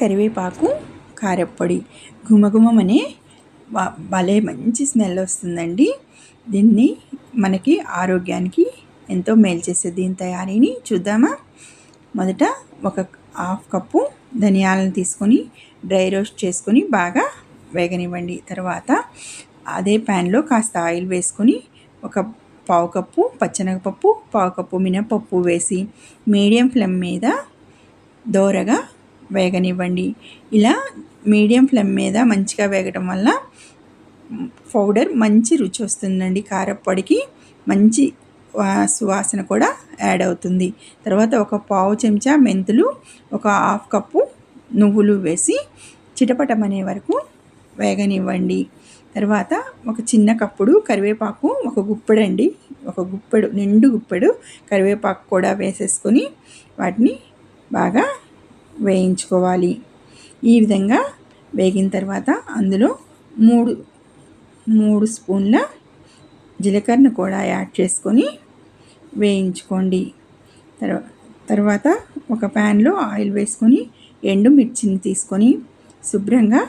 కరివేపాకు కారప్పొడి. గుమగుమమనే భలే మంచి స్మెల్ వస్తుందండి. దీన్ని మనకి ఆరోగ్యానికి ఎంతో మేలు చేసే దీని తయారీని చూద్దామా? మొదట ఒక హాఫ్ కప్పు ధనియాలను తీసుకొని డ్రై రోస్ట్ చేసుకొని బాగా వేగనివ్వండి. తర్వాత అదే ప్యాన్లో కాస్త ఆయిల్ వేసుకొని ఒక పావు కప్పు పచ్చనగపప్పు పావు కప్పు మినపప్పు వేసి మీడియం ఫ్లేమ్ మీద దోరగా వేగనివ్వండి. ఇలా మీడియం ఫ్లేమ్ మీద మంచిగా వేగటం వల్ల పౌడర్ మంచి రుచి వస్తుందండి. కారప్పొడికి మంచి సువాసన కూడా యాడ్ అవుతుంది. తర్వాత ఒక పావు చెంచా మెంతులు ఒక హాఫ్ కప్పు నువ్వులు వేసి చిటపటమనే వరకు వేగనివ్వండి. తర్వాత ఒక చిన్న కప్పుడు కరివేపాకు ఒక గుప్పెడండి ఒక గుప్పెడు నిండు గుప్పెడు కరివేపాకు కూడా వేసేసుకొని వాటిని బాగా వేయించుకోవాలి. ఈ విధంగా వేగిన తర్వాత అందులో మూడు మూడు స్పూన్ల జీలకర్ర కూడా యాడ్ చేసుకొని వేయించుకోండి. తర్వా తర్వాత ఒక ప్యాన్లో ఆయిల్ వేసుకొని ఎండుమిర్చిని తీసుకొని శుభ్రంగా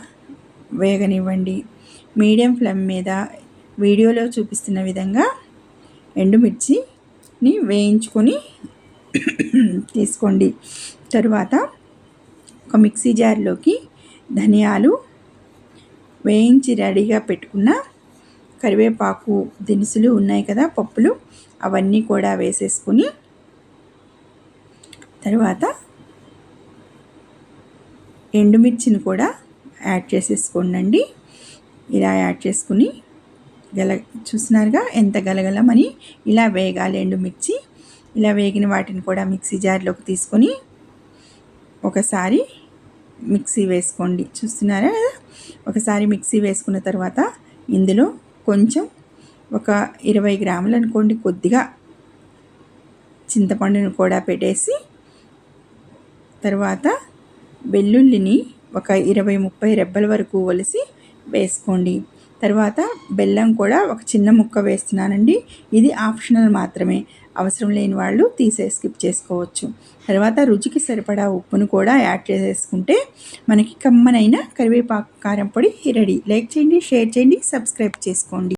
వేగనివ్వండి. మీడియం ఫ్లేమ్ మీద వీడియోలో చూపిస్తున్న విధంగా ఎండుమిర్చిని వేయించుకొని తీసుకోండి. తరువాత ఒక మిక్సీ జార్లోకి ధనియాలు వేయించి రెడీగా పెట్టుకున్న కరివేపాకు దినుసులు ఉన్నాయి కదా పప్పులు అవన్నీ కూడా వేసేసుకుని తర్వాత ఎండుమిర్చిని కూడా యాడ్ చేసేసుకోండి ఇలా యాడ్ చేసుకుని గల చూసినారుగా ఎంత గలగలమని? ఇలా వేగాలి ఎండుమిర్చి. ఇలా వేగిన వాటిని కూడా మిక్సీ జార్లోకి తీసుకొని ఒకసారి మిక్సీ వేసుకోండి. చూస్తున్నారా కదా? ఒకసారి మిక్సీ వేసుకున్న తర్వాత ఇందులో కొంచెం ఒక ఇరవై గ్రాములు అనుకోండి కొద్దిగా చింతపండును కూడా పెట్టేసి తర్వాత వెల్లుల్లిని ఒక ఇరవై ముప్పై రెబ్బల వరకు ఒలిసి వేసుకోండి. తర్వాత బెల్లం కూడా ఒక చిన్న ముక్క వేస్తున్నానండి. ఇది ఆప్షనల్ మాత్రమే. అవసరం లేని వాళ్ళు తీసే స్కిప్ చేసుకోవచ్చు. తర్వాత రుచికి సరిపడా ఉప్పును కూడా యాడ్ చేసేసుకుంటే మనకి కమ్మనైన కరివేపాకు కారం పొడి రెడీ. లైక్ చేయండి షేర్ చేయండి సబ్స్క్రైబ్ చేసుకోండి.